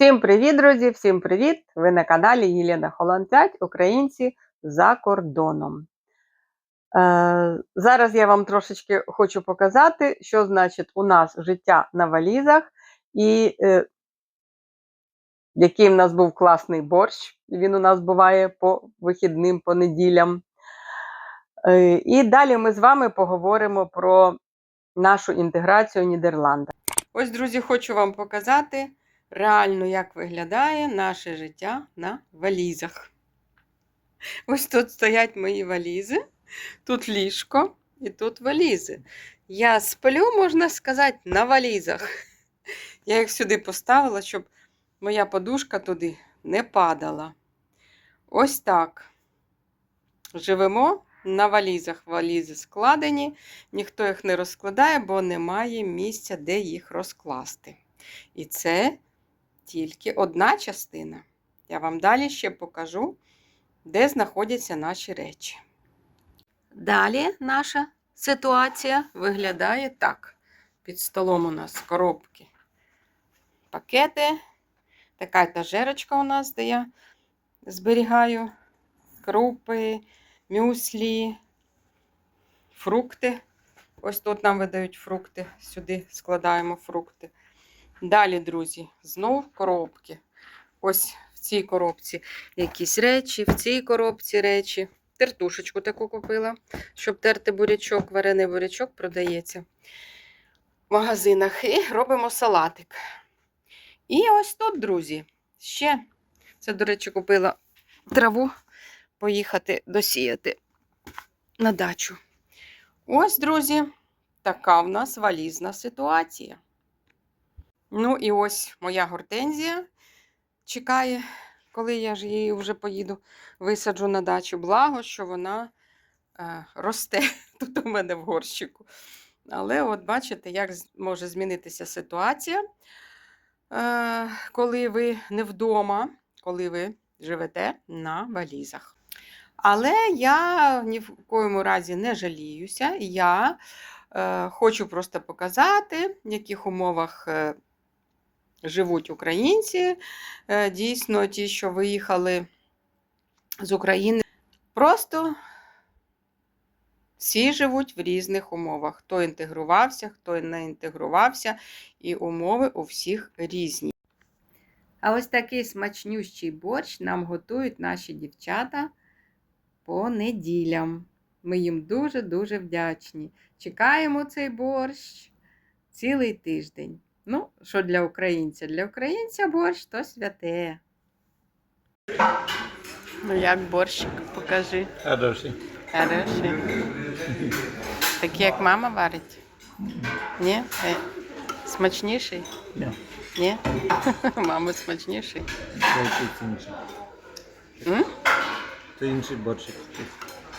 Всім привіт, друзі! Всім привіт! Ви на каналі Єлена Холланд 5 Українці за кордоном. Е, зараз я вам трошечки хочу показати, що значить у нас життя на валізах, і е, який в нас був класний борщ. Він у нас буває по вихідним по неділям. Е, і далі ми з вами поговоримо про нашу інтеграцію в Ось, друзі, хочу вам показати реально, як виглядає наше життя на валізах. Ось тут стоять мої валізи, тут ліжко і тут валізи. Я сплю, можна сказати, на валізах. Я їх сюди поставила, щоб моя подушка туди не падала. Ось так. Живемо на валізах. Валізи складені, ніхто їх не розкладає, бо немає місця, де їх розкласти. І це тільки одна частина. Я вам далі ще покажу, де знаходяться наші речі. Далі наша ситуація виглядає так. Під столом у нас коробки, пакети. Така етажерочка у нас, де я зберігаю крупи, мюслі, фрукти. Ось тут нам видають фрукти, сюди складаємо фрукти. Далі, друзі, знов коробки. Ось в цій коробці якісь речі, в цій коробці речі. Тертушечку таку купила, щоб терти бурячок, варений бурячок продається в магазинах. І робимо салатик. І ось тут, друзі, ще, це, до речі, купила траву поїхати досіяти на дачу. Ось, друзі, така в нас валізна ситуація. Ну, і ось моя гортензія чекає, коли я ж її вже поїду, висаджу на дачу. Благо, що вона е, росте тут у мене в горщику. Але от бачите, як може змінитися ситуація, е, коли ви не вдома, коли ви живете на валізах. Але я ні в коєму разі не жаліюся. Я е, хочу просто показати, в яких умовах. Е, живуть українці. Е, дійсно, ті, що виїхали з України, просто всі живуть в різних умовах. Хто інтегрувався, хто не інтегрувався, і умови у всіх різні. А ось такий смачнющий борщ нам готують наші дівчата по неділям. Ми їм дуже-дуже вдячні. Чекаємо цей борщ цілий тиждень. Ну, що для українця? Для українця борщ то святе. Ну, як борщик, покажи. Хороший. Хороший. Такий, як мама варить? Ні? Е, Смачніший? Ні, Ні? Мама смачніший. це якийсь інший. М? Це інший борщик.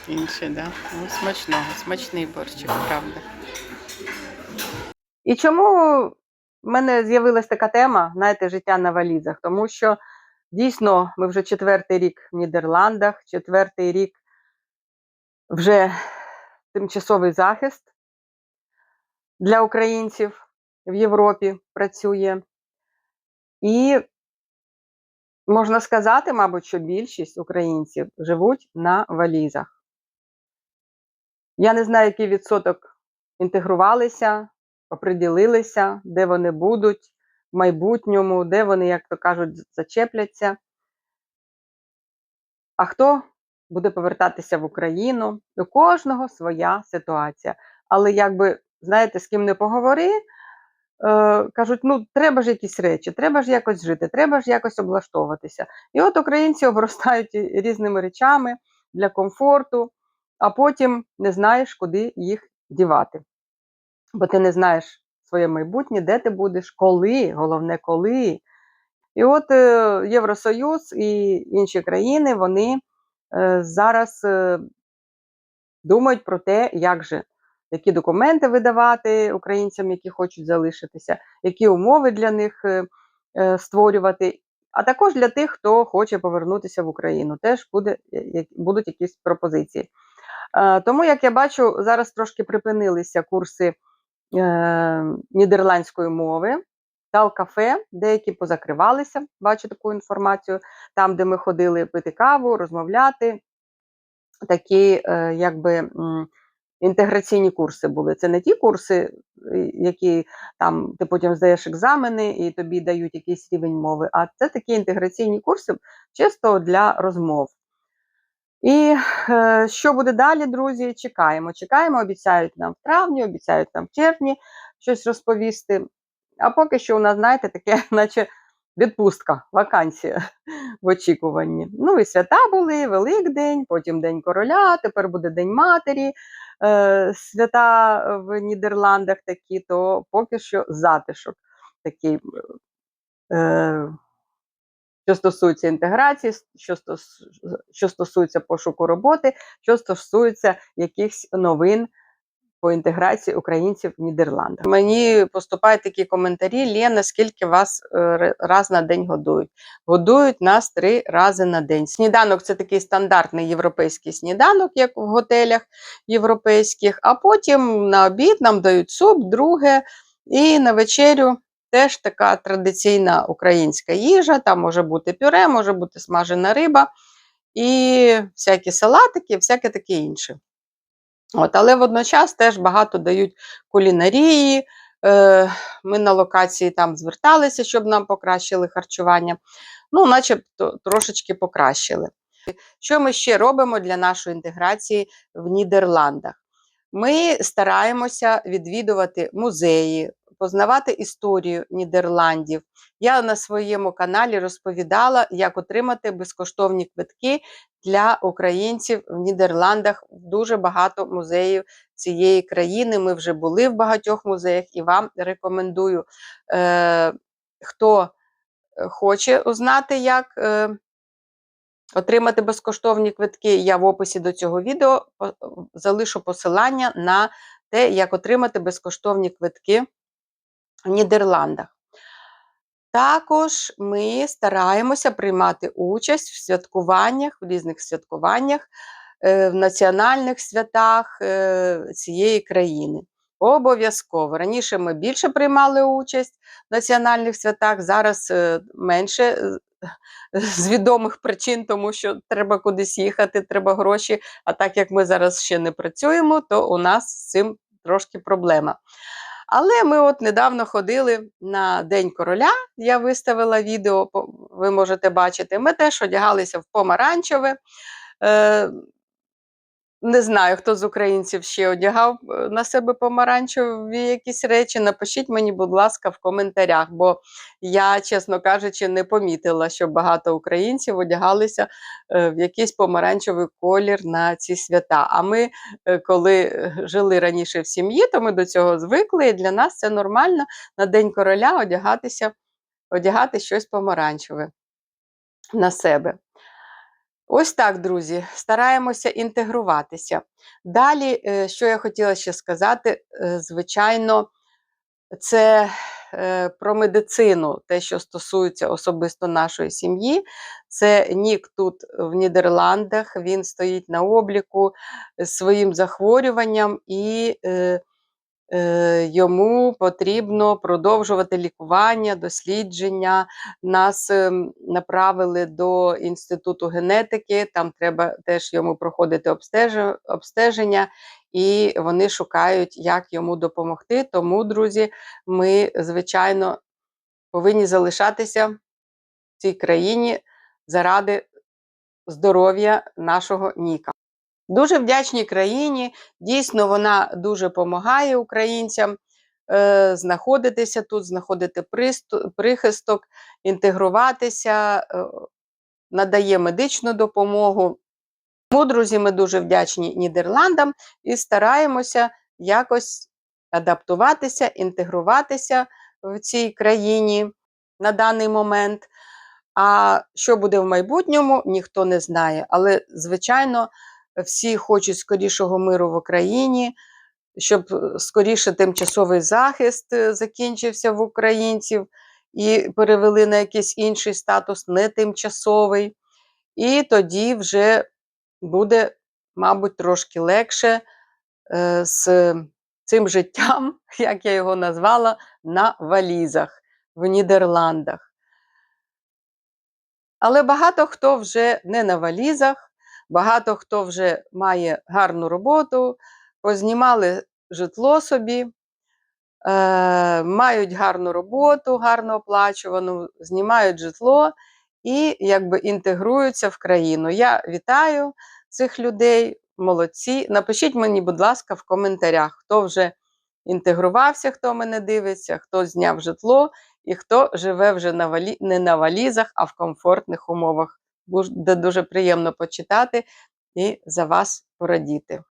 Інший, так. Да? Ну, смачного, смачний борщик, правда. І чому в мене з'явилася така тема, знаєте, життя на валізах? Тому що дійсно ми вже четвертий рік в Нідерландах, четвертий рік вже тимчасовий захист для українців в Європі працює. І можна сказати, мабуть, що більшість українців живуть на валізах. Я не знаю, який відсоток інтегрувалися, оприділилися, де вони будуть в майбутньому, де вони, як то кажуть, зачепляться. А хто буде повертатися в Україну? У кожного своя ситуація. Але якби, знаєте, з ким не поговори, е, кажуть, ну треба ж якісь речі, треба ж якось жити, треба ж якось облаштовуватися. І от українці обростають різними речами для комфорту, а потім не знаєш, куди їх дівати. Бо ти не знаєш своє майбутнє, де ти будеш, коли, головне, коли. І от е, Євросоюз і інші країни вони е, зараз е, думають про те, як же, які документи видавати українцям, які хочуть залишитися, які умови для них створювати, а також для тих, хто хоче повернутися в Україну. Теж буде, будуть якісь пропозиції. Тому, як я бачу, зараз трошки припинилися курси нідерландської мови. Тал кафе, деякі позакривалися, бачу таку інформацію, там, де ми ходили пити каву, розмовляти. Такі, е, якби. Інтеграційні курси були. Це не ті курси, е, які там ти потім здаєш екзамени і тобі дають якийсь рівень мови, а це такі інтеграційні курси чисто для розмов. І е, що буде далі, друзі? Чекаємо. Чекаємо, обіцяють нам в травні, обіцяють нам в червні щось розповісти. А поки що у нас, знаєте, таке, наче відпустка, вакансія в очікуванні. Ну і свята були, Великдень, потім День короля, тепер буде День матері. Е, свята в Нідерландах такі, то поки що затишок такий. Е, що стосується інтеграції, що, стос, що стосується пошуку роботи, що стосується якихось новин по інтеграції українців в Нідерландах. Мені поступають такі коментарі: Лена, скільки вас е, раз на день годують? Годують нас три рази на день. Сніданок це такий стандартний європейський сніданок, як в готелях європейських, а потім на обід нам дають суп, друге, і на вечерю теж така традиційна українська їжа. Там може бути пюре, може бути смажена риба і всякі салатики, всяке таке інше. От, але водночас теж багато дають кулінарії. Е, ми на локації там зверталися, щоб нам покращили харчування. Ну, начебто трошечки покращили. Що ми ще робимо для нашої інтеграції в Нідерландах? Ми стараємося відвідувати музеї, познавати історію Нідерландів. Я на своєму каналі розповідала, як отримати безкоштовні квитки для українців в Нідерландах. Дуже багато музеїв цієї країни. Ми вже були в багатьох музеях і вам рекомендую. Е, хто хоче узнати, як е, отримати безкоштовні квитки, я в описі до цього відео залишу посилання на те, як отримати безкоштовні квитки в Нідерландах. Також ми стараємося приймати участь в святкуваннях, в різних святкуваннях, е, в національних святах е, цієї країни. Обов'язково. Раніше ми більше приймали участь в національних святах, зараз е, менше з відомих причин, тому що треба кудись їхати, треба гроші. А так як ми зараз ще не працюємо, то у нас з цим трошки проблема. Але ми от недавно ходили на День короля. Я виставила відео, ви можете бачити. Ми теж одягалися в помаранчеве. Не знаю, хто з українців ще одягав е, на себе помаранчеві якісь речі. Напишіть мені, будь ласка, в коментарях, бо я, чесно кажучи, не помітила, що багато українців одягалися е, в якийсь помаранчевий колір на ці свята. А ми, е, коли жили раніше в сім'ї, то ми до цього звикли, і для нас це нормально на День короля одягатися, одягати щось помаранчеве на себе. Ось так, друзі, стараємося інтегруватися. Далі, е, що я хотіла ще сказати, е, звичайно, це е, про медицину, те, що стосується особисто нашої сім'ї. Це Нік тут в Нідерландах, він стоїть на обліку з своїм захворюванням і йому потрібно продовжувати лікування, дослідження. Нас ем, направили до інституту генетики, там треба теж йому проходити обстеження, і вони шукають, як йому допомогти. Тому, друзі, ми, звичайно, повинні залишатися в цій країні заради здоров'я нашого Ніка. Дуже вдячній країні. Дійсно, вона дуже допомагає українцям е, знаходитися тут, знаходити прихисток, інтегруватися, е, надає медичну допомогу. Тому, друзі, ми дуже вдячні Нідерландам і стараємося якось адаптуватися, інтегруватися в цій країні на даний момент. А що буде в майбутньому, ніхто не знає. Але, звичайно, всі хочуть скорішого миру в Україні, щоб е, скоріше тимчасовий захист е, закінчився в українців і перевели на якийсь інший статус, не тимчасовий. І тоді вже буде, мабуть, трошки легше е, з цим життям, як я його назвала, на валізах. в Нідерландах. Але багато хто вже не на валізах, багато хто вже має гарну роботу, познімали житло собі, е, мають гарну роботу, гарно оплачувану, знімають житло і якби інтегруються в країну. Я вітаю цих людей, молодці. Напишіть мені, будь ласка, в коментарях, хто вже інтегрувався, хто мене дивиться, хто зняв житло і хто живе вже на валі... не на валізах, а в комфортних умовах. Буде дуже приємно почитати і за вас порадіти.